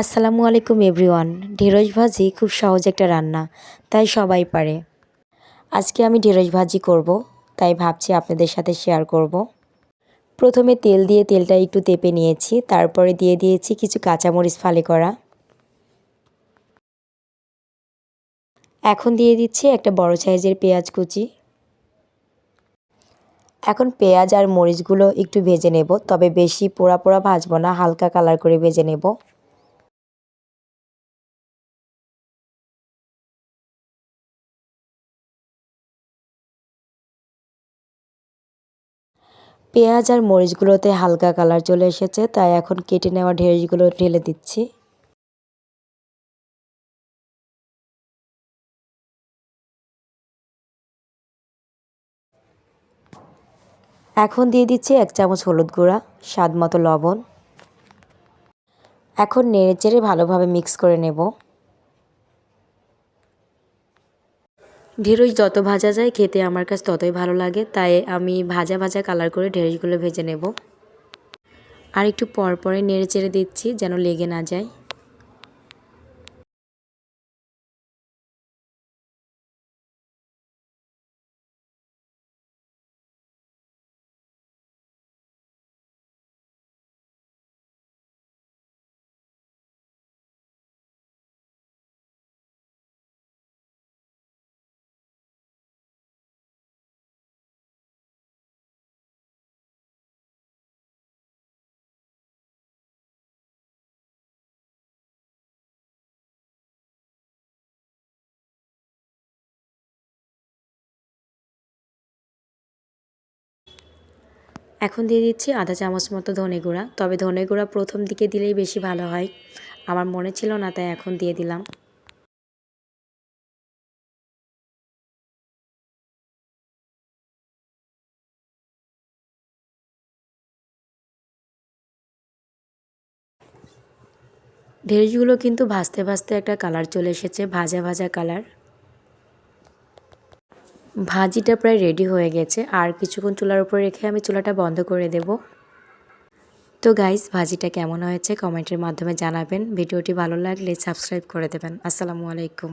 আসসালামু আলাইকুম এভরিওয়ান। ঢেঁড়স ভাজি খুব সহজ একটা রান্না, তাই সবাই পারে। আজকে আমি ঢেঁড়স ভাজি করব, তাই ভাবছি আপনাদের সাথে শেয়ার করব। প্রথমে তেল দিয়ে তেলটা একটু তেপে নিয়েছি, তারপরে দিয়ে দিয়েছি কিছু কাঁচামরিচ ফালি করা। এখন দিয়ে দিচ্ছি একটা বড় সাইজের পেঁয়াজ কুচি। এখন পেঁয়াজ আর মরিচগুলো একটু ভেজে নেব, তবে বেশি পোড়া পোড়া ভাজবো না, হালকা কালার করে ভেজে নেব। পেঁয়াজ আর মরিচগুলোতে হালকা কালার চলে এসেছে, তাই এখন কেটে নেওয়া ঢেঁড়সগুলো ঢেলে দিচ্ছি। এখন দিয়ে দিচ্ছি এক চামচ হলুদ গুঁড়া, স্বাদ মতো লবণ। এখন নেড়ে চেড়ে ভালোভাবে মিক্স করে নেব। ঢেঁড়স যত ভাজা যায় খেতে আমার কাছে ততই ভালো লাগে, তাই আমি ভাজা ভাজা কালার করে ঢেঁড়সগুলো ভেজে নেব। আর একটু পরপরে নেড়ে চেড়ে দিচ্ছি যেন লেগে না যায়। এখন দিয়ে দিচ্ছি আধা চামচ মতো ধনে গুঁড়া। তবে ধনে গুঁড়া প্রথম দিকে দিলেই বেশি ভালো হয়। আমার মনে ছিল না, তাই এখন দিয়ে দিলাম। ঢেঁড়সগুলো কিন্তু ভাজতে ভাজতে একটা কালার চলে এসেছে, ভাজা ভাজা কালার। ভাজিটা প্রায় রেডি হয়ে গেছে। আর কিছুক্ষণ চুলার উপর রেখে আমি চুলাটা বন্ধ করে দেব। তো গাইস ভাজিটা কেমন হয়েছে? কমেন্টের মাধ্যমে জানাবেন। ভিডিওটি ভালো লাগলে সাবস্ক্রাইব করে দেবেন। আসসালামু আলাইকুম।